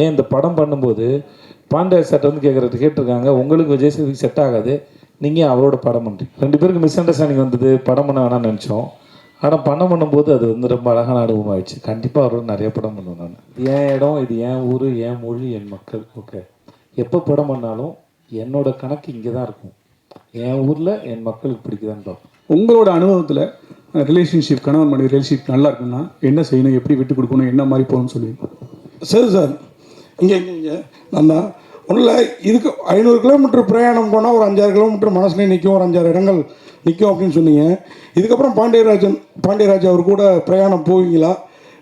ஏன் இந்த படம் பண்ணும்போது பாண்டிய சார் வந்து கேட்குறது கேட்டிருக்காங்க உங்களுக்கு விஜய் சேதுக்கு செட் ஆகாது. நீங்கள் அவரோட படம் பண்ணுறீங்க ரெண்டு பேருக்கு மிஸ் அண்டர்ஸ்டாண்டிங் வந்தது படம் பண்ண வேணாம்னு நினச்சோம். ஆனால் படம் பண்ணும்போது அது வந்து ரொம்ப அழகான அனுபவம் ஆயிடுச்சு. கண்டிப்பாக அவரோட நிறைய படம் பண்ணுவேன் நான். இது என் இடம்? இது என் ஊர்? என் மொழி? என் மக்கள்? ஓகே. எப்போ படம் பண்ணாலும் என்னோட கணக்கு இங்கே தான் இருக்கும். என் ஊரில் என் மக்களுக்கு பிடிக்குதான்னு பார்ப்போம். உங்களோட அனுபவத்தில் ரிலேஷன்ஷிப் கணவன் மனைவி ரிலேஷன்ஷிப் நல்லா இருக்குன்னா என்ன செய்யணும்? எப்படி விட்டு கொடுக்கணும்? என்ன மாதிரி போகணும்னு சொல்லி சரி சார். இங்கே இங்கே நம்ம நான் ஒன்றும் இல்லை இதுக்கு ஐநூறு கிலோமீட்டர் பிரயாணம் போனால் ஒரு அஞ்சாறு கிலோமீட்டர் மனசுலேயே நிற்கும் ஒரு அஞ்சாறு இடங்கள் நிற்கும் அப்படின்னு சொன்னீங்க. இதுக்கப்புறம் பாண்டியராஜன் பாண்டியராஜ் அவர் கூட பிரயாணம் போவீங்களா?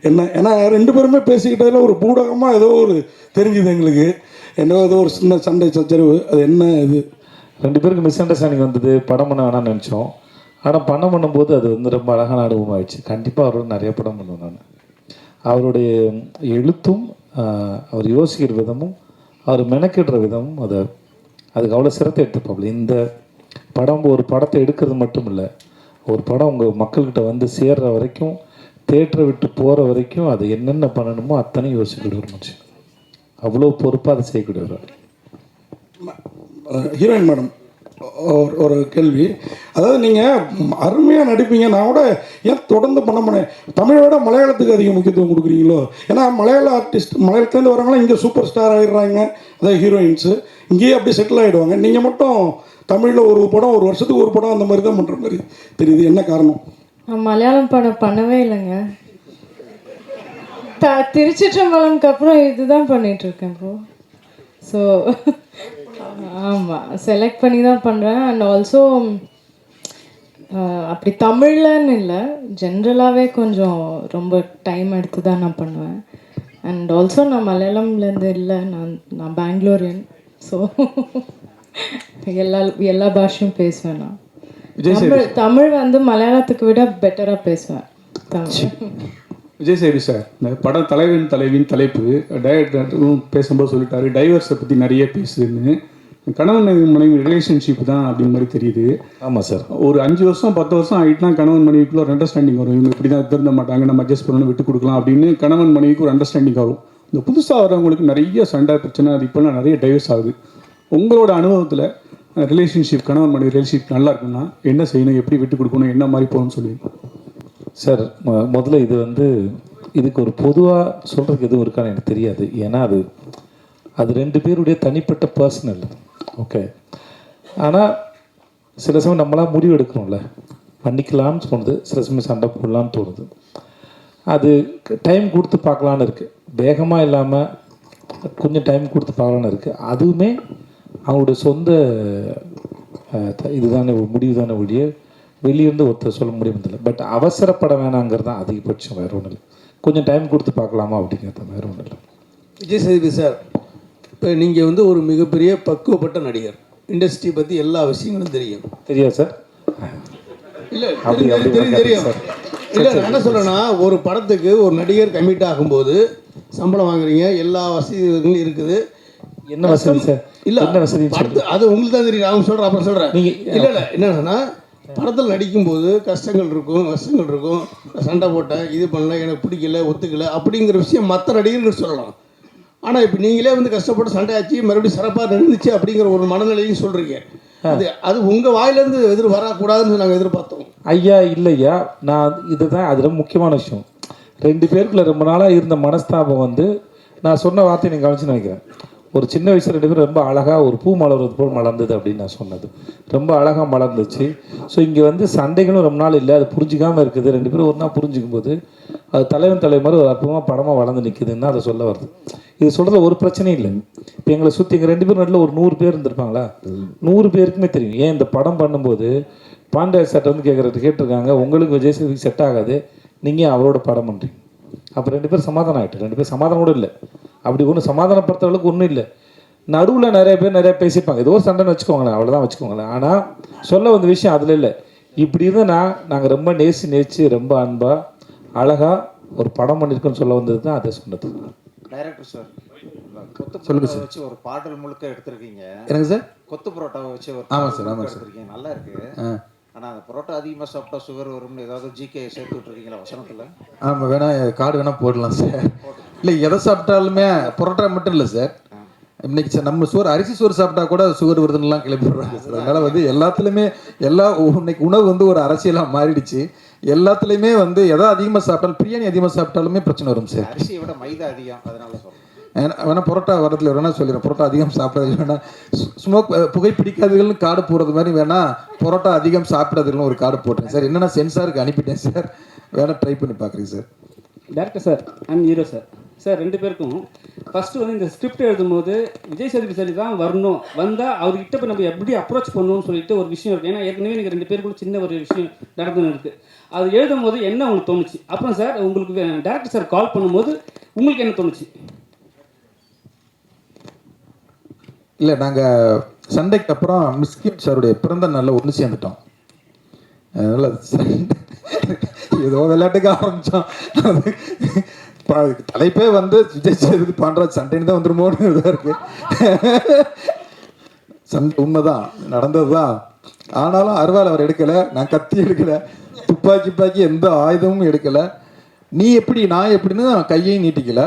என்ன ஏன்னா ரெண்டு பேருமே பேசிக்கிட்டதில் ஒரு பூடகமாக ஏதோ ஒரு தெரிஞ்சுது எங்களுக்கு. என்ன ஏதோ ஒரு சின்ன சண்டை சச்சரவு. அது என்ன இது? ரெண்டு பேருக்கு மிஸ் அண்டர்ஸ்டாண்டிங் வந்தது. படம் பண்ண வேணாம்னு நினச்சோம். ஆனால் படம் பண்ணும்போது அது வந்து ரொம்ப அழகான அனுபவம் ஆயிடுச்சு கண்டிப்பாக அவரோட நிறைய படம் பண்ணுவேன் நான். அவருடைய எழுத்தும் அவர் யோசிக்கிற விதமும் அவர் மெனக்கிடுற விதமும் அதை அதுக்கு அவ்வளோ சிரத்தை எடுத்துப்பாப்புல இந்த படம் ஒரு படத்தை எடுக்கிறது மட்டும் இல்லை ஒரு படம் உங்கள் மக்கள்கிட்ட வந்து சேர்ற வரைக்கும் தேட்டரை விட்டு போகிற வரைக்கும் அது என்னென்ன பண்ணணுமோ அத்தனையும் யோசிக்கக்கூடிய ஒரு மனுஷன். அவ்வளோ பொறுப்பாக அதை செய்யக்கூடியவர். ஹீரோயின் மேடம் ஒரு ஒரு கேள்வி. அதாவது நீங்கள் அருமையாக நடிப்பீங்க. நான் கூட ஏன் தொடர்ந்து பண்ண மாட்டேன்? தமிழை விட மலையாளத்துக்கு அதிக முக்கியத்துவம் கொடுக்குறீங்களோ? ஏன்னா மலையாள ஆர்டிஸ்ட் மலையாளத்துலேருந்து வரவங்களாம் இங்கே சூப்பர் ஸ்டார் ஆகிடுறாங்க அதாவது ஹீரோயின்ஸு இங்கேயே அப்படியே செட்டில் ஆகிடுவாங்க நீங்கள் மட்டும் தமிழில் ஒரு படம் ஒரு வருஷத்துக்கு ஒரு படம் அந்த மாதிரி தான் பண்ணுற மாதிரி தெரியுது. என்ன காரணம்? நான் மலையாளம் படம் பண்ணவே இல்லைங்க. த திருச்சிற்றம்பலம்க்கு அப்புறம் இதுதான் பண்ணிட்டு இருக்கேன் ப்ரோ ஸோ ஆமாம் செலக்ட் பண்ணி தான் பண்ணுறேன் அண்ட் ஆல்சோ அப்படி தமிழ்லன்னு இல்லை ஜென்ரலாகவே கொஞ்சம் ரொம்ப டைம் எடுத்து தான் நான் பண்ணுவேன். அண்ட் ஆல்சோ நான் மலையாளம்லேருந்து இல்லை நான் நான் பெங்களூரியன் ஸோ எல்லா எல்லா பாஷையும் பேசுவேன் நான். தமிழ் தமிழ் வந்து மலையாளத்துக்கு விட பெட்டரா பேசுவேன். தமிழ். விஜய் சேவி சார் இந்த படம் தலைவன் தலைவின் தலைப்பு டைரக்டரும் பேசும்போது சொல்லிட்டாரு டைவர்ஸை பற்றி நிறைய பேசுதுன்னு கணவன் மனைவி ரிலேஷன்ஷிப் தான் அப்படிங்கிற மாதிரி தெரியுது. ஆமாம் சார் ஒரு அஞ்சு வருஷம் பத்து வருஷம் ஆகிட்டுனா கணவன் மனைவிக்குள்ள ஒரு அண்டர்ஸ்டாண்டிங் வரும். இவங்க இப்படி தான் திருந்த மாட்டாங்க நம்ம அட்ஜஸ்ட் பண்ணணும் விட்டு கொடுக்கலாம் அப்படின்னு கணவன் மனைவிக்கு ஒரு அண்டர்ஸ்டாண்டிங் வரும் இந்த புதுசாக வரவங்களுக்கு நிறைய சண்டை பிரச்சனை அது இப்போலாம் நிறைய டைவர்ஸ் ஆகுது. உங்களோட அனுபவத்தில் ரிலேஷன்ஷிப் கணவன் மனைவி ரிலேஷன்ஷிப் நல்லா இருக்குன்னா என்ன செய்யணும் எப்படி விட்டு கொடுக்கணும் என்ன மாதிரி போகணும்னு சொல்லி சார் முதல்ல இது வந்து இதுக்கு ஒரு பொதுவாக சொல்கிறதுக்கு எதுவும் இருக்கான்னு எனக்கு தெரியாது. ஏன்னா அது அது ரெண்டு பேருடைய தனிப்பட்ட பர்சனல் ஓகே ஆனால் சில சமயம் நம்மளாம் முடிவு எடுக்கணும்ல. பண்ணிக்கலாம்னு தோணுது. சில சமயம் சண்டை போடலாம்னு தோணுது. அது டைம் கொடுத்து பார்க்கலான்னு இருக்குது வேகமாக இல்லாமல் கொஞ்சம் டைம் கொடுத்து பார்க்கலான்னு இருக்குது அதுவுமே அவங்களுடைய சொந்த இதுதானே முடிவு தானே ஒழிய வெளியிருந்து ஒருத்தர் சொல்ல முடியுமில்ல பட் அவசரப்பட வேணாங்கிறது தான் அதிகபட்சம். வேறு ஒன்றும் இல்லை. கொஞ்சம் டைம் கொடுத்து பார்க்கலாமா அப்படிங்கிறது வேறு ஒன்றும் இல்லை. விஜய் சேதுபதி சார் இப்போ நீங்கள் வந்து ஒரு மிகப்பெரிய பக்குவப்பட்ட நடிகர். இண்டஸ்ட்ரி பற்றி எல்லா விஷயங்களும் தெரியும். தெரியாது சார். இல்லை தெரியும் தெரியும் தெரியும். சார். இல்லை நான் என்ன சொல்கிறேன்னா ஒரு படத்துக்கு ஒரு நடிகர் கமிட் ஆகும்போது சம்பளம் வாங்குறீங்க எல்லா வசதிகளும் இருக்குது. என்ன வசதி சார்? இல்ல என்ன வசதி அது உங்களுக்கு தான் தெரியும் அவங்க சொல்கிறேன் அப்புறம் சொல்கிறேன் நீங்க- இல்லை இல்லை என்னன்னா படத்தில் நடிக்கும்போது கஷ்டங்கள் இருக்கும் கஷ்டங்கள் இருக்கும். சண்டை போட்டேன் இது பண்ணல எனக்கு பிடிக்கல ஒத்துக்கல அப்படிங்கிற விஷயம் மற்ற நடிகர்கள் சொல்லலாம். ஆனால் இப்போ நீங்களே வந்து கஷ்டப்பட்டு சண்டை ஆச்சு மறுபடியும் சிறப்பாக நடந்துச்சு அப்படிங்கிற ஒரு மனநிலையும் சொல்கிறீங்க அது அது உங்கள் வாயிலேருந்து எதிர் வரக்கூடாதுன்னு நாங்கள் எதிர்பார்த்தோம். ஐயா இல்லையா? நான் இதுதான் அது ரொம்ப முக்கியமான விஷயம். ரெண்டு பேருக்குள்ள ரொம்ப நாளாக இருந்த மனஸ்தாபம் வந்து நான் சொன்ன வார்த்தையை நீங்கள் கவனிச்சு நினைக்கிறேன். ஒரு சின்ன வயசுல ரெண்டு பேரும் ரொம்ப அழகாக ஒரு பூ மலர்வது போல் மலர்ந்தது அப்படின்னு நான் சொன்னது. ரொம்ப அழகாக மலர்ந்துச்சு. ஸோ இங்கே வந்து சண்டைகளும் ரொம்ப நாள் இல்லை அது புரிஞ்சிக்காமல் இருக்குது. ரெண்டு பேரும் ஒரு நாள் புரிஞ்சுக்கும் போது அது தலைவன் தலைமுறை ஒரு அற்புதமாக படமாக வளர்ந்து நிற்குதுன்னு அதை சொல்ல வருது. இது சொல்கிறது ஒரு பிரச்சனையும் இல்லை இப்போ எங்களை சுற்றி எங்கள் ரெண்டு பேரும் நடுவில் ஒரு நூறு பேர் இருந்திருப்பாங்களா? நூறு பேருக்குமே தெரியும். ஏன் இந்த படம் பண்ணும்போது பாண்டிய சட்டை வந்து கேட்குறது கேட்டிருக்காங்க உங்களுக்கு விஜய் சேதுக்கு செட் ஆகாது நீங்கள் அவரோட படம் பண்ணுறீங்க அப்போ ரெண்டு பேரும் சமாதானம் ஆகிட்டு ரெண்டு பேரும் சமாதானம் கூட இல்லை. அப்படி ஒன்றும் சமாதானப்படுத்துற அளவுக்கு ஒன்றும் இல்லை. நடுவில் நிறைய பேர் நிறைய பேசிப்பாங்க ஏதோ ஒரு சண்டைன்னு வச்சுக்கோங்களேன் அவ்வளோதான் வச்சுக்கோங்களேன். ஆனால் சொல்ல வந்த விஷயம் அதில் இல்லை. இப்படி இருந்தால் நாங்கள் ரொம்ப நேசி நேச்சு ரொம்ப அன்பாக அழகாக ஒரு படம் பண்ணியிருக்கோன்னு சொல்ல வந்தது தான் அதை சொன்னது. டைரக்டர் சார் கொத்து பரோட்டாவை வச்சு ஒரு பாடல் முழுக்க எடுத்திருக்கீங்க. எனக்கு சார் கொத்து பரோட்டாவை வச்சு ஒரு ஆமா பாடல் சார், ஆமா முழுக்க சார். எடுத்திருக்கீங்க. நல்லா இருக்கு. ஆனா அந்த பரோட்டா அதிகமா சாப்பிட்டா சுகர் வரும்னு ஏதாவது ஜிகே சேர்த்து விட்டுருக்கீங்களா வசனத்துல? ஆமாம் வேணா கார்டு வேணா போடலாம் சார் இல்லை எதை சாப்பிட்டாலுமே பரோட்டா மட்டும் இல்லை சார் இன்னைக்கு ச- நம்ம சோறு அரிசி சோறு சாப்பிட்டா கூட சுகர் வருதுன்னுலாம் கிளப்பி விடுறாங்க சார் அதனால வந்து எல்லாத்துலேயுமே எல்லா இன்னைக்கு உணவு வந்து ஒரு அரசியலாக மாறிடுச்சு. எல்லாத்துலேயுமே வந்து எதை அதிகமாக சாப்பிட்டாலும் பிரியாணி அதிகமாக சாப்பிட்டாலுமே பிரச்சனை வரும் சார். அரிசியை விட மைதா அதிகம் அதனால சொல்றேன். ஏன்னா வேணா பரோட்டா வரதுல வேணா சொல்லிடுறேன். பரோட்டா அதிகம் சாப்பிடாது வேணா. ஸ்மோக் புகை பிடிக்காதவர்கள்னு கார்டு போடுறது மாதிரி வேணா பரோட்டா அதிகம் சாப்பிடாதுன்னு ஒரு கார்டு போட்டேன் சார். என்னன்னா சென்சாருக்கு அனுப்பிட்டேன் சார். வேணா ட்ரை பண்ணி பார்க்குறேன் sir. Director sir and hero sir sir ரெண்டு பேருக்கும் ஃபஸ்ட்டு வந்து இந்த ஸ்கிரிப்ட் எழுதும்போது விஜய் சேதுபதி சரி தான் வரணும். வந்தால் அவர்கிட்ட இப்போ நம்ம எப்படி அப்ரோச் பண்ணணும்னு சொல்லிட்டு ஒரு விஷயம் இருக்குது ஏன்னா ஏற்கனவே எனக்கு ரெண்டு பேருக்குள்ள சின்ன ஒரு விஷயம் நடந்துன்னு இருக்குது அது எழுதும் போது என்ன உங்களுக்கு தோணுச்சு? அப்புறம் சார் உங்களுக்கு டேரக்டர் சார் கால் பண்ணும்போது உங்களுக்கு என்ன தோணுச்சு? இல்லை நாங்கள் சண்டைக்கு அப்புறம் மிஸ்கின் சாருடைய பிறந்த நாளில் ஒன்று சேர்ந்துட்டோம். அதனால் சண்டை ஏதோ விளையாட்டுக்கு ஆரம்பித்தோம் இப்போ அதுக்கு தலைப்பே வந்து விஜய் சேதுபதி பாண்டராஜ் சண்டைன்னு தான் வந்துருமோன்னு இதாக இருக்கு. சண்டை உண்மைதான். நடந்தது தான் ஆனாலும் அருவாள் அவர் எடுக்கலை. நான் கத்தி எடுக்கலை. துப்பாக்கி துப்பாக்கி எந்த ஆயுதமும் எடுக்கலை. நீ எப்படி நான் எப்படின்னு நான் கையையும் நீட்டிக்கல.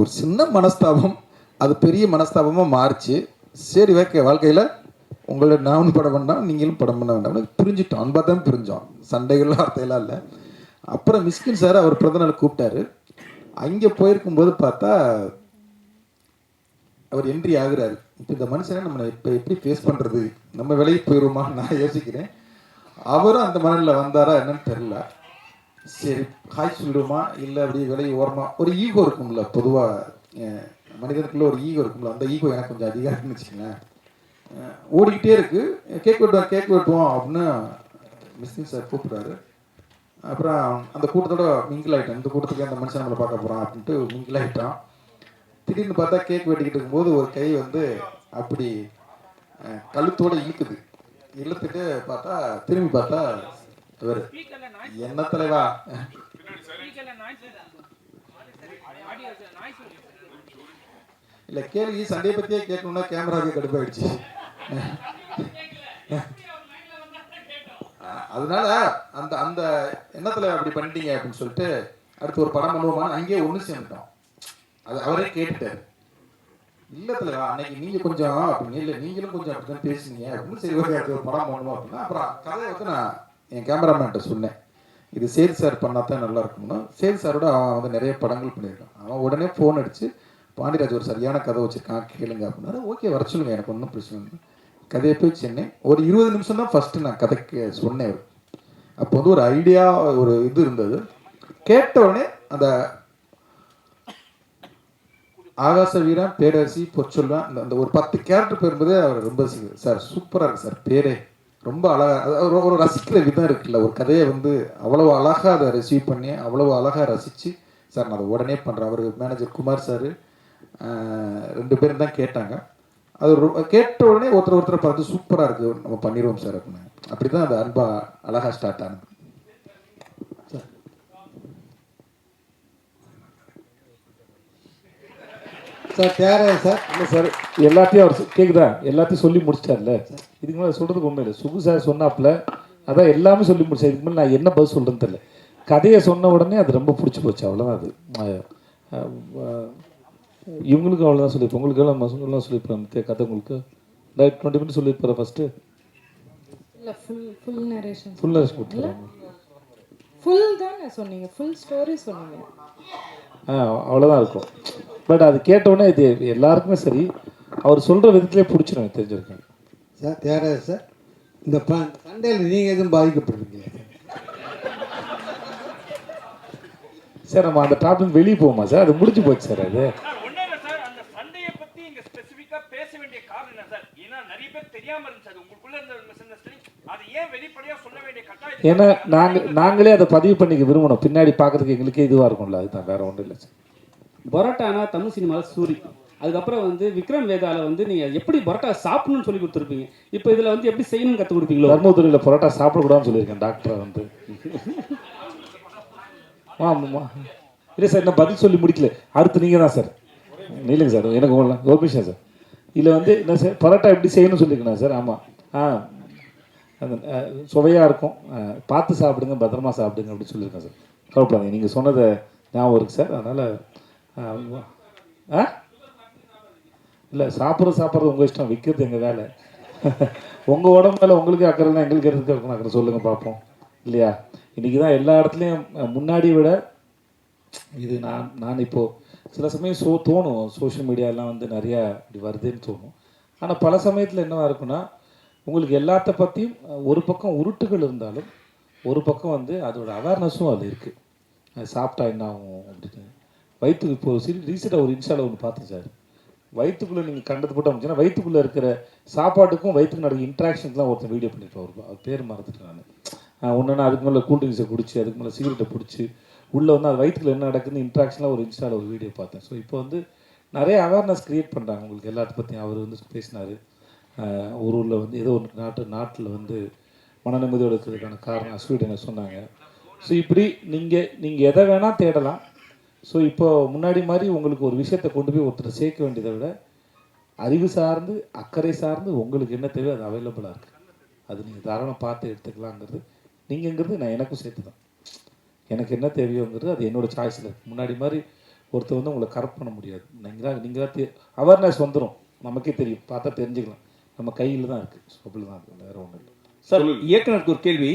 ஒரு சின்ன மனஸ்தாபம். அது பெரிய மனஸ்தாபமாக மாறிச்சு. சரி ஓகே. வாழ்க்கையில் உங்களை நானும் படம் பண்ணால் நீங்களும் படம் பண்ண வேண்டாம். பிரிஞ்சிட்டோம். அன்பாக தான் பிரிஞ்சோம். சண்டைகள் வார்த்தையெல்லாம் இல்லை. அப்புறம் மிஸ்கின் சார் அவர் பிறந்தநாள் கூப்பிட்டாரு. அங்கே போயிருக்கும்போது பார்த்தா அவர் என்ட்ரி ஆகுறாரு. இப்போ இந்த மனுஷனை நம்ம இப்போ எப்படி ஃபேஸ் பண்ணுறது நம்ம விலைக்கு போயிடுவோமா நான் யோசிக்கிறேன். அவரும் அந்த மனநில வந்தாரா என்னன்னு தெரில சரி ஹாய் சொல்லிடுவோமா இல்லை அப்படியே விலையை ஓரமா? ஒரு ஈகோ இருக்கும்ல பொதுவாக மனிதனுக்குள்ள ஒரு ஈகோ இருக்கும்ல அந்த ஈகோ எனக்கு கொஞ்சம் அதிகம் இருக்குன்னு வச்சுக்கங்களேன். ஓடிக்கிட்டே இருக்குது கேக் வெட்டுவோம் கேக் வெட்டுவோம் அப்படின்னு மிஸ்ஸிங் சார் கூப்பிட்றாரு. அப்புறம் அந்த கூட்டத்தோட மிங்கிள் ஆகிட்டோம் இந்த கூட்டத்துக்கு அந்த மனுஷன் நம்மளை பார்க்க போகிறான் அப்படின்ட்டு மிங்கிள் ஆகிட்டோம் திடீர்னு பார்த்தா கேக் வெட்டிக்கிட்டு இருக்கும்போது ஒரு கை வந்து அப்படி கழுத்தோடு கழுத்தோட இழுக்குது. இழுத்துட்டு பார்த்தா திரும்பி பார்த்தா இவர் என்ன தலைவா? இல்லை கேள்வி சண்டையை பற்றியே கேட்கணும்னா கேமராவுக்கு கடுப்பாயிடுச்சு. அதனால அந்த அந்த எண்ணத்துல அப்படி பண்ணிட்டீங்க அப்படின்னு சொல்லிட்டு அடுத்து ஒரு படம் பண்ணுவோமான்னு அங்கேயே ஒன்று சேர்ந்துட்டோம். அது அவரே கேட்டுட்டாரு. இல்லை தலைவா அன்னைக்கு நீங்க கொஞ்சம் அப்படின்னு இல்லை நீங்களும் கொஞ்சம் அப்படிதான் பேசுனீங்க அப்படின்னு சரி ஒரு அடுத்து ஒரு படம் பண்ணுவோம் அப்படின்னா அப்புறம் கதையை வந்து நான் என் கேமராமேன்ட்ட சொன்னேன். இது சேல் சார் பண்ணா தான் நல்லா இருக்கும்னா. சேல் சாரோட அவன் வந்து நிறைய படங்கள் பண்ணியிருக்கான். அவன் உடனே ஃபோன் அடிச்சு பாண்டியராஜ் ஒரு சரியான கதை வச்சிருக்கான் கேளுங்க அப்படின்னா ஓகே வர சொல்லுங்க எனக்கு ஒன்றும் பிரச்சனை இல்லை. கதையை போய் சென்னேன். ஒரு இருபது நிமிஷம் தான் ஃபஸ்ட்டு நான் கதைக்கு சொன்னேன் அப்போ வந்து ஒரு ஐடியா ஒரு இது இருந்தது. கேட்ட உடனே அந்த ஆகாச வீரன் பேரரசி பொற்சொல்வன் அந்த அந்த ஒரு பத்து கேரக்டர் பேர் அவர் ரொம்ப சார் சூப்பராக இருக்கு சார் பேரே. ரொம்ப அழகாக ஒரு- ஒரு ரசிக்கிற விதம் இருக்குல்ல. ஒரு கதையை வந்து அவ்வளோ அழகாக அதை ரிசீவ் பண்ணி அவ்வளோ அழகாக ரசித்து சார் நான் அதை உடனே பண்ணுறேன் அவர் மேனேஜர் குமார் சார் ரெண்டு பேரும் தான் கேட்டாங்க. அது கேட்ட உடனே ஒருத்தர் ஒருத்தர் பார்த்து சூப்பராக இருக்கு. நம்ம பண்ணிடுவோம் சார் அப்படின்னு. அப்படி தான் அது அன்பா அழகாக ஸ்டார்ட் ஆனது. சார். தேவையா சார். இல்லை சார் எல்லாத்தையும் அவர் சொ- கேக்குதா? எல்லாத்தையும் சொல்லி முடிச்சிட்டார்ல. இதுக்கு மேலே சொல்கிறதுக்கு ஒன்றும் இல்லை. சுகு சார் சொன்னாப்புல அதான் எல்லாமே சொல்லி முடிச்சேன் இதுக்கு மேலே நான் என்ன பதில் சொல்கிறேன்னு தெரியல. கதையை சொன்ன உடனே அது ரொம்ப பிடிச்சி போச்சு. அவ்வளோதான் அது. இவங்களுக்கும் அவ்வளோதான் சொல்லியிருப்பேன் உங்களுக்கு எல்லாம் மசங்கள்லாம் சொல்லியிருப்பேன் மத்திய கதை உங்களுக்கு? ரைட் டுவெண்ட்டி மினிட்ஸ் சொல்லியிருப்பாரு ஃபஸ்ட்டு இல்லை full full narration full narration கொடுத்துருவாங்க ஃபுல் தானே சொன்னீங்க ஃபுல் ஸ்டோரி சொன்னீங்க. ஆ அவ்வளோதான் இருக்கும். பட் அது கேட்டவுடனே இது எல்லாருக்குமே சரி. அவர் சொல்கிற விதத்திலே பிடிச்சிடும் எனக்கு தெரிஞ்சிருக்கேன் சார் தியாகராஜ சார்? இந்த ப சண்டையில் நீங்கள் எதுவும் பாதிக்கப்படுறீங்களா சார் நம்ம அந்த டாபிக் வெளியே போவோமா சார்? அது முடிஞ்சு போச்சு சார் அது சார் ஒண்ணும் இல்ல சார் அந்த சண்டையை பத்தி இங்க ஸ்பெசிபிக்கா பேச வேண்டிய காரணம் என்ன சார் ஏன்னா நிறைய பேர் தெரியாம இருந்துச்சு. அது உங்களுக்குள்ள இருந்த மிஸ் அண்டர்ஸ்டாண்டிங் அதை ஏன் வெளிப்படையா சொல்ல வேண்டிய கட்டாயம் ஏன்னா நாங்கள் நாங்களே அதை பதிவு பண்ணிக்க விரும்பணும். பின்னாடி பார்க்கறதுக்கு எங்களுக்கே இதுவாக இருக்கும்ல. அதுதான் வேற ஒன்றும் இல்லை சார். பரோட்டானா தமிழ் சினிமாவில் சூரி. அதுக்கப்புறம் வந்து விக்ரம் வேதால வந்து நீங்கள் எப்படி பரோட்டா சாப்பிடணும்னு சொல்லி கொடுத்துருப்பீங்க. இப்போ இதில் வந்து எப்படி செய்யணும்னு கற்றுக் கொடுப்பீங்களோ? தர்மபுரியில் பரோட்டா சாப்பிடக்கூடாதுன்னு சொல்லியிருக்கேன் டாக்டரை வந்து. ஆமாம்மா இல்லை சார் என்ன பதில் சொல்லி முடிக்கல. அடுத்து நீங்கள் தான் சார். இல்லைங்க சார் எனக்கு ஒரு நிமிஷம் சார். இதில் வந்து என்ன சார் பரோட்டா எப்படி செய்யணும்னு சொல்லியிருக்கேன் சார்? ஆமாம் ஆ. அந்த சுவையாக இருக்கும். பார்த்து சாப்பிடுங்க பத்திரமா சாப்பிடுங்க அப்படின்னு சொல்லியிருக்கேன் சார். கவலைப்படாதீங்க. நீங்கள் சொன்னதை ஞாபகம் இருக்குது சார். அதனால் ஆ, இல்லை சாப்பிட்றது சாப்பிட்றது உங்கள் இஷ்டம். விற்கிறது எங்கள் வேலை. உங்கள் உடம்பு மேலே உங்களுக்கு அக்கறைனா எங்களுக்கு எதுக்கு இருக்கணும்? அக்கறை சொல்லுங்கள் பார்ப்போம். இல்லையா? இன்றைக்கி தான் எல்லா இடத்துலையும் முன்னாடி விட இது நான் நான் இப்போது சில சமயம் ஸோ தோணும். சோஷியல் மீடியாலாம் வந்து நிறையா இப்படி வருதுன்னு தோணும். ஆனால் பல சமயத்தில் என்னவாக இருக்குன்னா உங்களுக்கு எல்லாத்த பற்றியும் ஒரு பக்கம் உருட்டுகள் இருந்தாலும் ஒரு பக்கம் வந்து அதோட அவேர்னஸும் அது இருக்குது அது சாப்பிட்டா என்ன ஆகும் அப்படின்னு. வயிற்றுக்கு இப்போ சரி ரீசெண்டாக ஒரு இன்ஸ்டாவில் ஒன்று பார்த்தேன் சார். வயிற்றுக்குள்ளே நீங்கள் கண்டது போட்டு அமைச்சுன்னா வயிற்றுக்குள்ளே இருக்கிற சாப்பாட்டுக்கும் வயிற்றுக்கு நடக்கிற இன்ட்ராக்ஷன்ஸ்லாம் ஒருத்தன் வீடியோ பண்ணிட்டு ஒரு அது பேர் மறந்துட்டேன் நான். ஒன்றுனா அதுக்கு மேலே கூல்ட்ரிங்க்ஸை குடிச்சு அதுக்கு மேலே சிகரெட்டை பிடிச்சி உள்ளே வந்து அது வயிற்றுல என்ன நடக்குதுன்னு இன்ட்ராக்ஷனாக ஒரு இன்ஸ்டாவில் ஒரு வீடியோ பார்த்தேன். ஸோ இப்போ வந்து நிறைய அவேர்னஸ் க்ரியேட் பண்ணுறாங்க உங்களுக்கு எல்லாத்த பற்றியும் அவர் வந்து பேசினார். ஒரு ஊரில் வந்து ஏதோ ஒரு நாட்டு நாட்டில் வந்து மன நிம்மதியோடு இருக்கிறதுக்கான காரணம் அஸ்வீடனை சொன்னாங்க. ஸோ இப்படி நீங்கள் நீங்கள் எதை வேணால் தேடலாம். ஸோ இப்போ முன்னாடி மாதிரி உங்களுக்கு ஒரு விஷயத்தை கொண்டு போய் ஒருத்தர் சேர்க்க வேண்டியதை விட அறிவு சார்ந்து அக்கறை சார்ந்து உங்களுக்கு என்ன தேவையோ அது அவைலபிளாக இருக்குது அது நீங்கள் தாராளம் பார்த்து எடுத்துக்கலாங்கிறது. நீங்கள்ங்கிறது நான் எனக்கும் சேர்த்து தான் எனக்கு என்ன தேவையோங்கிறது அது என்னோட சாய்ஸில் இருக்குது முன்னாடி மாதிரி ஒருத்தர் வந்து உங்களை கரெக்ட் பண்ண முடியாது. நீங்களா நீங்களாக அவேர்னஸ் வந்துடும் நமக்கே தெரியும். பார்த்தா தெரிஞ்சுக்கலாம். நம்ம கையில் தான் இருக்குது ஸோ அப்படி தான் இருக்குது வேறு ஒன்றும் இல்லை. சார் இயக்குனருக்கு ஒரு கேள்வி.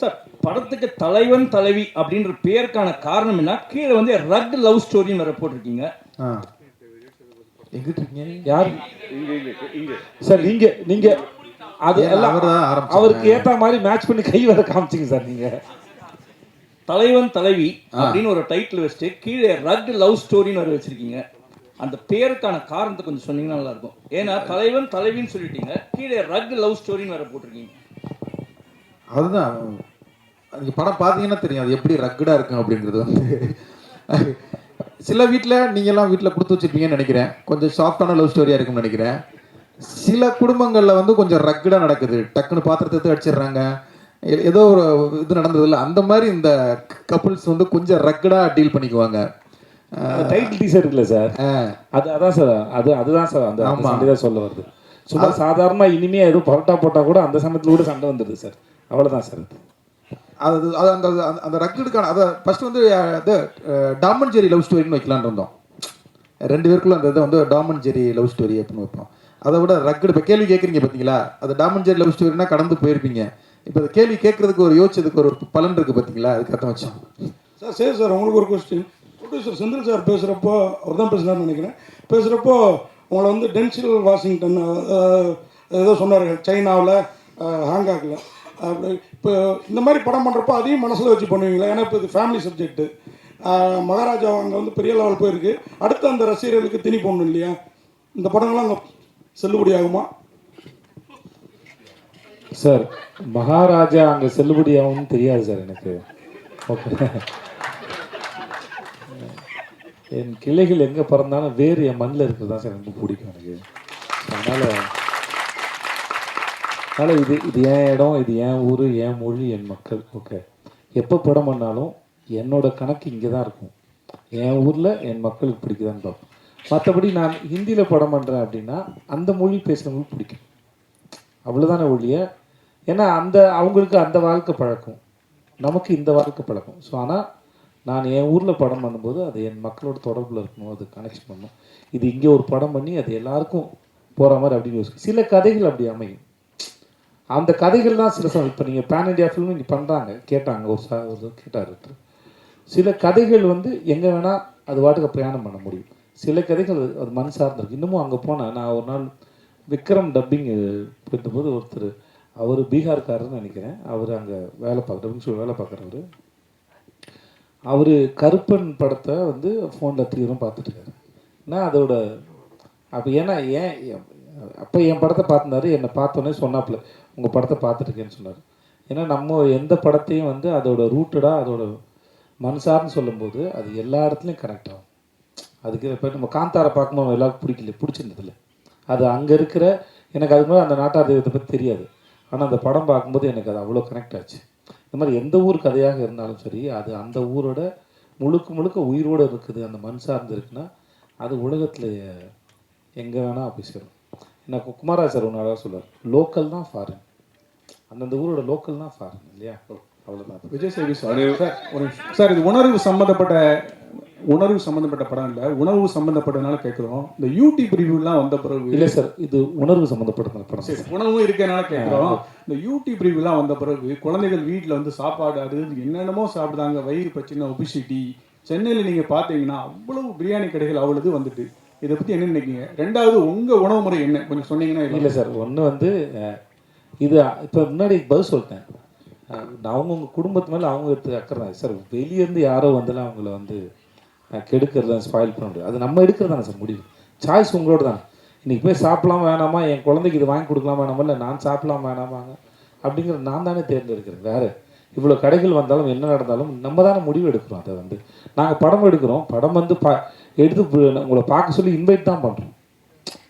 சார் படத்துக்கு தலைவன் தலைவி அப்படின்ற பேருக்கான காரணம் என்ன? கீழே வந்து ரக் லவ் ஸ்டோரின்னு வேற போட்டிருக்கீங்க. எங்கிட்ட இருக்கீங்க யார்? சார் நீங்க நீங்க அது எல்லாம்? அவருக்கு ஏத்த மாதிரி மேட்ச் பண்ணி கை வர காமிச்சிங்க சார் நீங்க. தலைவன் தலைவி அப்படின்னு ஒரு டைட்டில் வச்சுட்டு கீழே ரக் லவ் ஸ்டோரின்னு வேற வச்சிருக்கீங்க. அந்த பேருக்கான காரணத்தை கொஞ்சம் சொன்னீங்கன்னா நல்லா இருக்கும் ஏன்னா தலைவன் தலைவின்னு சொல்லிட்டீங்க. கீழே ரக் லவ் ஸ்டோரின்னு வேற போட்டிருக்கீங்க. அதுதான். நீங்க படம் பார்த்தீங்கன்னா தெரியும். அது எப்படி ரக்கடா இருக்கும் அப்படிங்கிறது வந்து. சில வீட்டில் நீங்கெல்லாம் வீட்டில் கொடுத்து வச்சிருப்பீங்கன்னு நினைக்கிறேன். கொஞ்சம் சாஃப்டான லவ் ஸ்டோரியா இருக்கும்னு நினைக்கிறேன். சில குடும்பங்களில் வந்து கொஞ்சம் ரக்கடா நடக்குது. டக்குன்னு பாத்திரத்தை எடுத்து அடிச்சிடுறாங்க. ஏதோ ஒரு இது நடந்ததில்ல அந்த மாதிரி இந்த கப்புள்ஸ் வந்து கொஞ்சம் ரக்கடா டீல் பண்ணிக்குவாங்க. டைட்டில் டீசர் இருக்குல்ல சார்? அது அதான் சார் அது அதுதான் சார் அந்த. சண்டை தான் சொல்ல வருது. சும்மா சாதாரணமா இனிமே எதுவும் பரோட்டா போட்டா கூட அந்த சமயத்துல கூட சண்டை வந்துடுது சார். அவ்வளவுதான் சார் அது. அது அது அந்த அந்த- ரக்கடுக்கான அதை ஃபர்ஸ்ட் வந்து இது டாமன் ஜெரி லவ் ஸ்டோரின்னு வைக்கலான்னு இருந்தோம். ரெண்டு பேருக்குள்ள அந்த இதை வந்து டாமன் ஜெரி லவ் ஸ்டோரி அப்படின்னு வைப்போம். அதை விட ரக்கடு இப்போ கேள்வி கேட்குறீங்க பார்த்தீங்களா அது டாமன் ஜெரி லவ் ஸ்டோரினா கடந்து போயிருப்பீங்க. இப்போ இந்த கேள்வி கேட்கறதுக்கு ஒரு யோசிச்சதுக்கு ஒரு பலன் இருக்கு பார்த்தீங்களா அதுக்காக வச்சோம் சார் சரி சார் உங்களுக்கு ஒரு கொஸ்டின் ப்ரொடியூசர் செந்தில் சார் பேசுகிறப்போ அவர் தான் பேசுனார்னு நினைக்கிறேன். பேசுகிறப்போ உங்களை வந்து டென்சில் வாஷிங்டன் ஏதோ சொன்னார் சைனாவில் ஹாங்காக்கில் அப்படி இப்போ இந்த மாதிரி படம் பண்ணுறப்போ அதையும் மனசில் வச்சு பண்ணுவீங்களா? ஏன்னா இப்போ இது ஃபேமிலி சப்ஜெக்ட்டு மகாராஜா அங்கே வந்து பெரிய லெவல் போயிருக்கு. அடுத்து அந்த ரசிகர்களுக்கு திணி போடணும் இல்லையா? இந்த படங்கள்லாம் அங்கே செல்லுபடி ஆகுமா சார் மகாராஜா அங்கே செல்லுபடியாகவும் தெரியாது சார் எனக்கு. ஓகே. என் கிளைகள் எங்கே பிறந்தாலும் வேறு என் மண்ணில் இருக்கிறது தான் சார் எனக்கு ரொம்ப பிடிக்கும் எனக்கு. அதனால் அதனால் இது இது என் இடம் இது என் ஊர் என் மொழி என் மக்கள். ஓகே. எப்போ படம் பண்ணாலும் என்னோட கணக்கு இங்கே தான் இருக்கும். என் ஊரில் என் மக்களுக்கு பிடிக்குதான்னு பார்ப்போம். மற்றபடி நான் ஹிந்தியில் படம் பண்ணுறேன் அப்படின்னா அந்த மொழி பேசுகிறவங்களுக்கு பிடிக்கும். அவ்வளோதானே ஒழிய ஏன்னா அந்த அவங்களுக்கு அந்த வாழ்க்கை பழக்கம். நமக்கு இந்த வாழ்க்கை பழக்கம். ஸோ ஆனால் நான் என் ஊரில் படம் பண்ணும்போது அது என் மக்களோட தொடர்பில் இருக்கணும் அது கனெக்ஷன் பண்ணணும். இது இங்கே ஒரு படம் பண்ணி அது எல்லாருக்கும் போகிற மாதிரி அப்படின்னு யோசிக்கும் சில கதைகள் அப்படி அமையும். அந்த கதைகள் தான் சில சமயம் இப்போ நீங்கள் பேன் இண்டியா ஃபிலிம் இங்கே பண்ணுறாங்க கேட்டாங்க ஒரு சா ஒரு கேட்டார் ஒருத்தர். சில கதைகள் வந்து எங்கே வேணால் அது வாட்டுக்கு பிரயாணம் பண்ண முடியும். சில கதைகள் அது- மண் சார்ந்திருக்கு. இன்னமும் அங்கே போனால் நான் ஒரு நாள் விக்ரம் டப்பிங் போது ஒருத்தர் அவர் பீகார்காரர்னு நினைக்கிறேன். அவர் அங்கே வேலை பார்க்குறவங்க சொல்லி வேலை பார்க்குறவர் அவர் கருப்பன் படத்தை வந்து ஃபோனில் தீவிரம் பார்த்துட்ருக்காரு நான் அதோட அப்போ ஏன்னா ஏன் அப்போ என் படத்தை பார்த்துருந்தாரு என்னை பார்த்தோன்னே சொன்னாப்புல உங்கள் படத்தை பார்த்துட்ருக்கேன்னு சொன்னார். ஏன்னா நம்ம எந்த படத்தையும் வந்து அதோட ரூட்டடாக அதோட மனசார்னு சொல்லும்போது அது எல்லா இடத்துலையும் கனெக்ட் ஆகும். அதுக்கு இப்போ நம்ம காந்தாரை பார்க்கும்போது எல்லாருக்கும் பிடிக்கல பிடிச்சிருந்ததில்லை. அது அங்கே இருக்கிற எனக்கு அது மாதிரி அந்த நாட்டார் தெய்வத்தை பற்றி தெரியாது. ஆனால் அந்த படம் பார்க்கும்போது எனக்கு அது அவ்வளோ கனெக்ட் ஆச்சு. இந்த மாதிரி எந்த ஊர் கதையாக இருந்தாலும் சரி அது அந்த ஊரோட முழுக்க முழுக்க உயிரோடு இருக்குது அந்த மண் சார்ந்து இருக்குன்னா அது உலகத்தில் எங்கே வேணால் போய் சேரும் என்ன குமாரா சார் ஒன்று அழகாக சொல்லுவார் லோக்கல் தான் ஃபாரின் அந்தந்த ஊரோட லோக்கல் தான் ஃபாரின் இல்லையா? அவ்வளோதான் விஜய் சேவி சார் சார் இது உணர்வு சம்மந்தப்பட்ட உணர்வு சம்மந்தப்பட்ட படம் இல்லை. உணவு சம்மந்தப்பட்டதுனால கேட்குறோம் இந்த யூடியூப் ரிவ்யூலாம் வந்த பிறகு இல்லை சார் இது உணர்வு சம்மந்தப்பட்ட படம். சரி உணவும் இருக்கனால கேட்குறோம் இந்த யூடியூப் ரிவ்யூலாம் வந்த பிறகு குழந்தைகள் வீட்டில் வந்து சாப்பாடு அது என்னென்னமோ சாப்பிடுதாங்க வயிறு பிரச்சனை ஒபிசிட்டி சென்னையில் நீங்கள் பார்த்தீங்கன்னா அவ்வளவு பிரியாணி கடைகள் அவ்வளவு வந்துட்டு. இதை பற்றி என்ன நினைக்கிறீங்க? ரெண்டாவது உங்கள் உணவு முறை என்ன? கொஞ்சம் சொன்னீங்கன்னா இல்லை சார் ஒன்று வந்து இது இப்போ முன்னாடி பதில் சொல்லிட்டேன். அஹ், அவங்கவுங்க குடும்பத்து மேலே அவங்க எடுத்து அக்கறை சார் வெளியேருந்து யாரோ வந்தாலும் அவங்கள வந்து அஹ், கெடுக்கிறது ஸ்பாயில் பண்ண முடியாது. அது நம்ம எடுக்கிறது தானே சார் முடிவு. சாய்ஸ் உங்களோட தான். இன்றைக்கி போய் சாப்பிடலாம் வேணாமா? என் குழந்தைக்கு இது வாங்கி கொடுக்கலாம் வேணாமா? இல்லை நான் சாப்பிடலாம் வேணாமாங்க. அப்படிங்கிற நான் தானே தேர்ந்தெடுக்கிறேன். வேறு இவ்வளோ கடைகள் வந்தாலும் என்ன நடந்தாலும் நம்ம தானே முடிவு எடுக்கிறோம். அதை வந்து நாங்கள் படம் எடுக்கிறோம். படம் வந்து பா எடுத்து உங்களை பார்க்க சொல்லி இன்வைட் தான் பண்ணுறோம்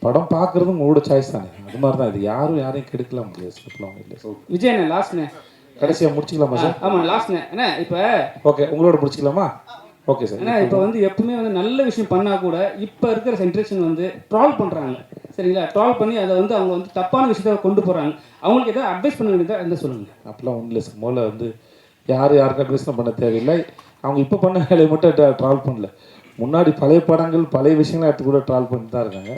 படம் பார்க்குறது உங்களோட சாய்ஸ் தானே. அது மாதிரி தான். இது யாரும் யாரையும் கெடுக்கலாம் முடியாது. சொல்லலாம் இல்லை விஜய் லாஸ்ட்ண்ணே கடைசியாக முடிச்சுக்கலாமா சார்? ஆமாம் லாஸ்ட்ண்ணே அண்ணா. இப்போ ஓகே உங்களோட முடிச்சுக்கலாமா? ஓகே சார் ஏன்னா இப்போ வந்து எப்பவுமே வந்து நல்ல விஷயம் பண்ணால் கூட இப்போ இருக்கிற ஜென்ரேஷன் வந்து ட்ரால் பண்ணுறாங்க சரிங்களா? ட்ரால் பண்ணி அதை வந்து அவங்க வந்து தப்பான விஷயத்த கொண்டு போகிறாங்க அவங்களுக்கு ஏதாவது அட்வைஸ் பண்ண வேண்டியதாக இருந்தால் சொல்லுங்கள் அப்படிலாம் ஒன்றும் இல்லை சார் முதல்ல வந்து யார் யாருக்கு அட்வைஸ் பண்ண தேவையில்லை. அவங்க இப்போ பண்ண வேலையை மட்டும் ட்ராவல் பண்ணல. முன்னாடி பழைய படங்கள் பழைய விஷயங்களை எடுத்து கூட ட்ராவல் பண்ணிட்டு தான் இருக்காங்க.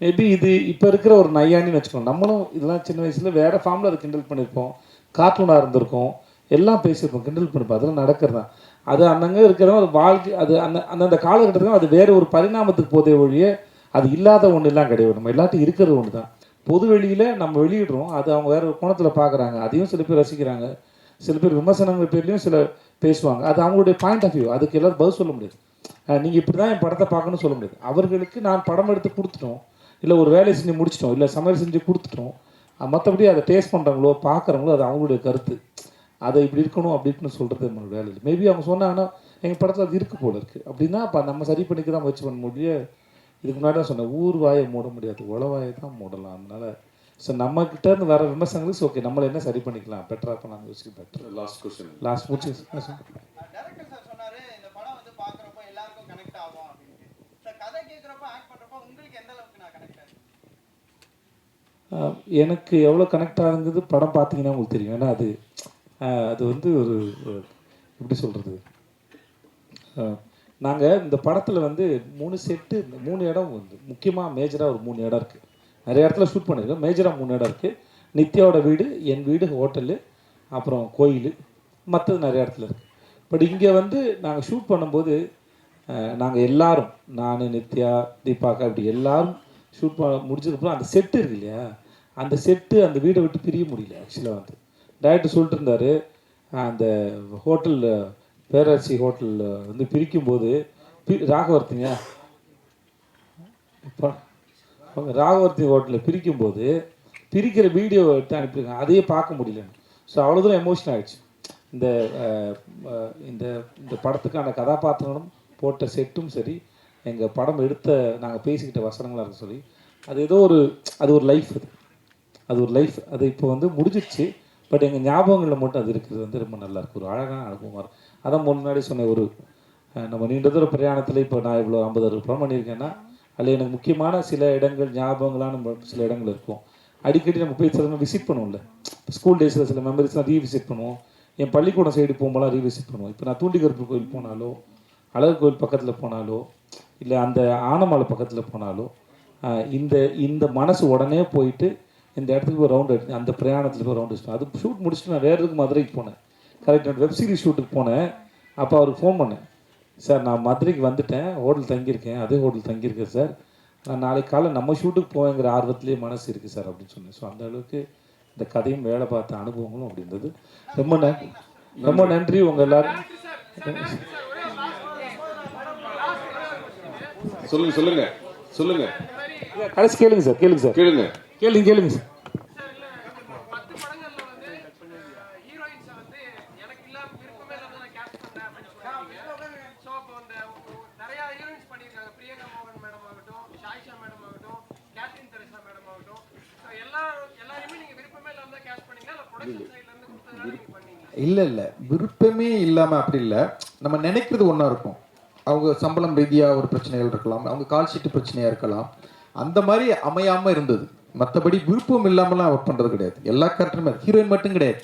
மேபி இது இப்போ இருக்கிற ஒரு நையாண்டின்னு வச்சுக்கோங்க. நம்மளும் இதெல்லாம் சின்ன வயசில் வேறு ஃபார்மில் அதை கிண்டல் பண்ணியிருப்போம். கார்ட்டூனாக இருந்திருக்கும். எல்லாம் பேசியிருப்போம். கிண்டல் பண்ணிப்போம். அதெல்லாம் நடக்கிறது? தான் அது அன்னங்க இருக்கிறவங்க அது வாழ்க்கை அது அந்த அந்தந்த காலகட்டத்தில் அது வேறு ஒரு பரிணாமத்துக்கு போதே ஒழிய அது இல்லாத ஒன்றுலாம் கிடையாது. நம்ம எல்லாத்தையும் இருக்கிறது ஒன்று தான் பொது வெளியில் நம்ம வெளியிடுறோம். அது அவங்க வேற ஒரு கோணத்தில் பார்க்குறாங்க. அதையும் சில பேர் ரசிக்கிறாங்க. சில பேர் விமர்சனங்கள் பேர்லையும் சில பேசுவாங்க. அது அவங்களுடைய பாயிண்ட் ஆஃப் வியூ அதுக்கு எல்லாரும் பதில் சொல்ல முடியாது. நீங்கள் இப்படி தான் என் படத்தை பார்க்கணும்னு சொல்ல முடியாது. அவர்களுக்கு நான் படம் எடுத்து கொடுத்துட்டோம். இல்லை ஒரு வேலையை செஞ்சு முடிச்சிட்டோம். இல்லை சமையல் செஞ்சு கொடுத்துட்டோம். மற்றபடி அதை டேஸ்ட் பண்ணுறாங்களோ பார்க்குறவங்களோ அது அவங்களுடைய கருத்து. அதை இப்படி இருக்கணும் அப்படி இருக்குன்னு சொல்கிறது நம்மளோட வேலை. இல்லை மேபி அவங்க சொன்னாங்கன்னா எங்கள் படத்தில் அது இருக்கு போல இருக்குது அப்படின்னா அப்போ நம்ம சரி பண்ணிக்க தான் முயற்சி பண்ண முடிய இதுக்கு முன்னாடி தான் சொன்னேன் ஊர் வாயை மூட முடியாது உளவாயை தான் மூடலாம். அதனால ஸோ நம்ம கிட்ட இருந்து வர விமர்சனங்களுக்கு ஓகே நம்மளை என்ன சரி பண்ணிக்கலாம்? பெட்டராக பண்ணலாம் யோசிக்க பெட்டர் லாஸ்ட் கொஸ்டின் லாஸ்ட் முடிச்சு டேரக்டர் சார் சொன்னாரு இந்த படம் வந்து பாக்குறப்ப எல்லாருக்கும் கனெக்ட் ஆகும் அப்படின்னு. சார் கதை கேட்குறப்ப ஆக்ட் பண்றப்ப உங்களுக்கு எந்த அளவுக்கு நான் கனெக்ட் ஆகுது ஆஹ் எனக்கு எவ்வளோ கனெக்ட் ஆகுங்கிறது படம் பார்த்தீங்கன்னா உங்களுக்கு தெரியும். ஏன்னா அது அது வந்து ஒரு எப்படி சொல்கிறது நாங்கள் இந்த படத்தில் வந்து மூணு செட்டு மூணு இடம் வந்து முக்கியமாக மேஜராக ஒரு மூணு இடம் இருக்குது நிறைய இடத்துல ஷூட் பண்ணியிருக்கோம் மேஜராக மூணு இடம் இருக்குது நித்யாவோட வீடு என் வீடு ஹோட்டலு அப்புறம் கோயில் மற்றது நிறைய இடத்துல இருக்குது பட் இங்கே வந்து நாங்கள் ஷூட் பண்ணும்போது நாங்கள் எல்லாரும் நான் நித்யா தீபாக்கா இப்படி எல்லாரும் ஷூட் பண்ண முடிச்சதுக்கப்புறம் அந்த செட்டு இருக்கு இல்லையா? அந்த செட்டு அந்த வீடை விட்டு பிரிய முடியல ஆக்சுவலாக வந்து. டேரக்டர் சொல்லிட்டு இருந்தாரு அந்த ஹோட்டலில் பேரரசி ஹோட்டலில் வந்து பிரிக்கும்போது பி ராகவர்த்திங்க ராகவர்த்தி ஹோட்டலில் பிரிக்கும்போது பிரிக்கிற வீடியோ எடுத்து அனுப்பியிருக்காங்க. அதையே பார்க்க முடியல ஸோ அவ்வளோ தூரம் எமோஷன் ஆகிடுச்சு இந்த இந்த இந்த படத்துக்கான கதாபாத்திரங்களும் போட்ட செட்டும் சரி எங்கள் படம் எடுத்த நாங்கள் பேசிக்கிட்ட வசனங்களாக இருக்க சொல்லி அது ஏதோ ஒரு அது ஒரு லைஃப் அது. அது ஒரு லைஃப் அது இப்போ வந்து முடிஞ்சிடுச்சு பட் எங்கள் ஞாபகங்களில் மட்டும் அது இருக்கிறது வந்து ரொம்ப நல்லாயிருக்கும் ஒரு அழகான அனுபவமாக இருக்கும். அதான் முன்னாடி சொன்ன ஒரு நம்ம நீண்ட தூர பிரயாணத்தில் இப்போ நான் இவ்வளோ ஐம்பது அறுபது படம் பண்ணியிருக்கேன்னா அதில் எனக்கு முக்கியமான சில இடங்கள் ஞாபகங்களான சில இடங்கள் இருக்கும். அடிக்கடி நம்ம போய் சில விசிட் பண்ணுவோம்ல. ஸ்கூல் டேஸில் சில மெமரிஸ்லாம் ரீவிசிட் பண்ணுவோம். என் பள்ளிக்கூடம் சைடு போகும்போதெல்லாம் ரீவிசிட் பண்ணுவோம். இப்போ நான் தூண்டிகருப்பு கோயில் போனாலோ அழகு கோயில் பக்கத்தில் போனாலோ இல்லை அந்த ஆனமலை பக்கத்தில் போனாலோ இந்த இந்த மனசு உடனே போயிட்டு இந்த இடத்துக்கு போய் ரவுண்ட் அடிச்சு அந்த பிரயாணத்தில் போய் ரவுண்ட் அடிச்சிட்டேன் அது ஷூட் முடிச்சுட்டு நான் வேறு எதுக்கு மதுரைக்கு போனேன்? கரெக்ட் நான் வெப் சீரிஸ் ஷூட்டுக்கு போனேன். அப்போ அவருக்கு ஃபோன் பண்ணேன். சார் நான் மதுரைக்கு வந்துட்டேன். ஹோட்டல் தங்கியிருக்கேன். அதே ஹோட்டல் தங்கியிருக்கேன் சார். நான் நாளைக்கு காலை நம்ம ஷூட்டுக்கு போவேங்கிற ஆர்வத்திலே மனசு இருக்குது சார் அப்படின்னு சொன்னேன். ஸோ அந்த அளவுக்கு இந்த கதையும் வேலை பார்த்த அனுபவங்களும் அப்படி இருந்தது. ரொம்ப நன்றி. ரொம்ப நன்றி உங்கள் எல்லாரும். சொல்லுங்க சொல்லுங்க. சொல்லுங்க. கடைசி கேளுங்க சார். கேளுங்க சார். கேளுங்க. கேளுங்க கேளுங்க. சார் இல்லை இல்லை விருப்பமே இல்லாமல் அப்படி இல்லை. நம்ம நினைக்கிறது ஒன்றா இருக்கும். அவங்க சம்பளம் ரீதியாக ஒரு பிரச்சனைகள் இருக்கலாம். அவங்க கால் ஷீட்டு பிரச்சனையாக இருக்கலாம். அந்த மாதிரி அமையாமல் இருந்தது. மற்றபடி விருப்பம் இல்லாமலாம் ஒர்க் பண்ணுறது கிடையாது. எல்லா கேரக்டருமே ஹீரோயின் மட்டும் கிடையாது.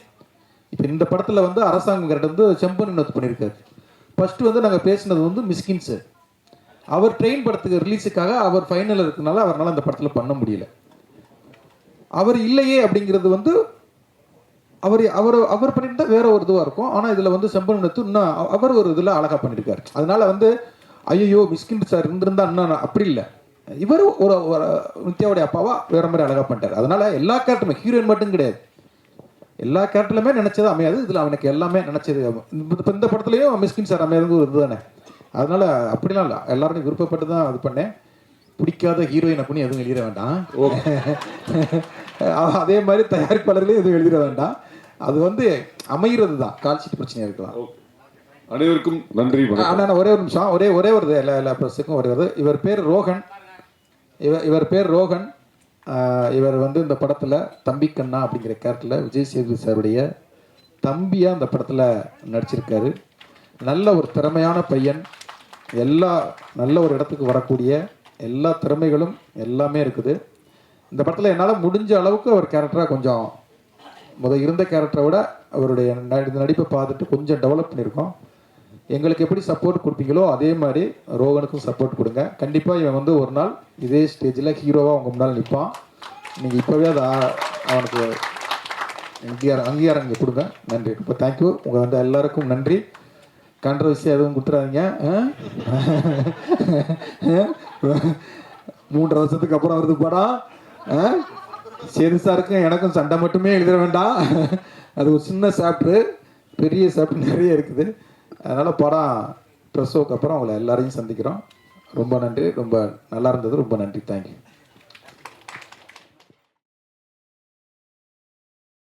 இப்போ இந்த படத்தில் வந்து அரசாங்கம் கேரக்டர் வந்து செம்பன் இன்னொத்து பண்ணியிருக்காரு ஃபஸ்ட்டு வந்து நாங்கள் பேசினது வந்து மிஸ்கின் சார் அவர் ட்ரெயின் படத்துக்கு ரிலீஸுக்காக அவர் ஃபைனல் இருக்கனால அவரால் அந்த படத்தில் பண்ண முடியல. அவர் இல்லையே அப்படிங்கிறது வந்து அவர் அவர் அவர் பண்ணியிருந்தா வேற ஒரு இதுவாக இருக்கும். ஆனால் இதில் வந்து செம்பனத்து இன்னும் அவர் ஒரு இதில் அழகாக பண்ணியிருக்காரு அதனால வந்து ஐயோ மிஸ்கின் சார் இருந்திருந்தா இன்னும் அப்படி இல்லை. இவர் ஒரு ஒரு நித்யாவுடைய அப்பாவா வேற மாதிரி அழகாக பண்ணிட்டார். அதனால எல்லா கேரக்டருமே ஹீரோயின் மட்டும் கிடையாது. எல்லா கேரக்டர்லையுமே நினைச்சது அமையாது. இதில் அவனுக்கு எல்லாமே நினைச்சது அமையும். இந்த படத்துலையும் மிஸ்கின் சார் அமையாது ஒரு இதுதானே. அதனால அப்படிலாம் இல்லை. எல்லாரும் விருப்பப்பட்டு தான் இது பண்ணேன். பிடிக்காத ஹீரோயின் அப்படின்னு எதுவும் எழுதிட வேண்டாம். அதே மாதிரி தயாரிப்பாளர்களையும் எதுவும் எழுதிட வேண்டாம். அது வந்து அமைகிறது தான் கால்ஷீட் பிரச்சனையாக இருக்கலாம். அனைவருக்கும் நன்றி அண்ணா ஒரே ஒரு நிமிஷம். ஒரே ஒரே ஒரு எல்லா எல்லா ப்ரெஸ்ஸுக்கும் ஒரே. இவர் பேர் ரோகன் இவர் இவர் பேர் ரோகன் இவர் வந்து இந்த படத்தில் தம்பி கண்ணா அப்படிங்கிற கேரக்டரில் விஜய் சேதுபதி சாருடைய தம்பியாக இந்த படத்தில் நடிச்சிருக்காரு. நல்ல ஒரு திறமையான பையன். எல்லா நல்ல ஒரு இடத்துக்கு வரக்கூடிய எல்லா திறமைகளும் எல்லாமே இருக்குது. இந்த படத்தில் என்னால் முடிஞ்ச அளவுக்கு அவர் கேரக்டராக கொஞ்சம் முத இருந்த கேரக்டரை விட அவருடைய நடி- நடிப்பை பார்த்துட்டு கொஞ்சம் டெவலப் பண்ணியிருக்கோம். எங்களுக்கு எப்படி சப்போர்ட் கொடுப்பீங்களோ அதே மாதிரி ரோகனுக்கும் சப்போர்ட் கொடுங்க. கண்டிப்பாக இவன் வந்து ஒரு நாள் இதே ஸ்டேஜில் ஹீரோவாக உங்கள் முன்னால் நிற்பான் நீங்கள் இப்போவே அதை அவனுக்கு அங்கீகாரம் அங்கீகாரம் இங்கே கொடுங்க. நன்றி. இப்போ தேங்க்யூ உங்கள் வந்து எல்லாருக்கும் நன்றி. கான்ட்ரவர்சி எதுவும் கொடுத்துறாதீங்க ஆ? வருஷத்துக்கு அப்புறம் வருது படம் ஆ? சேது சாருக்கும் எனக்கும் சண்டை மட்டுமே எழுத வேண்டாம். அது ஒரு சின்ன சாப்டர் பெரிய சாப்பிட்டு நிறைய இருக்குது. அதனால் படம் ப்ரெஸ் அப்புறம் உங்களை எல்லாரையும் சந்திக்கிறோம். ரொம்ப நன்றி. ரொம்ப நல்லா இருந்தது. ரொம்ப நன்றி. தேங்க்யூ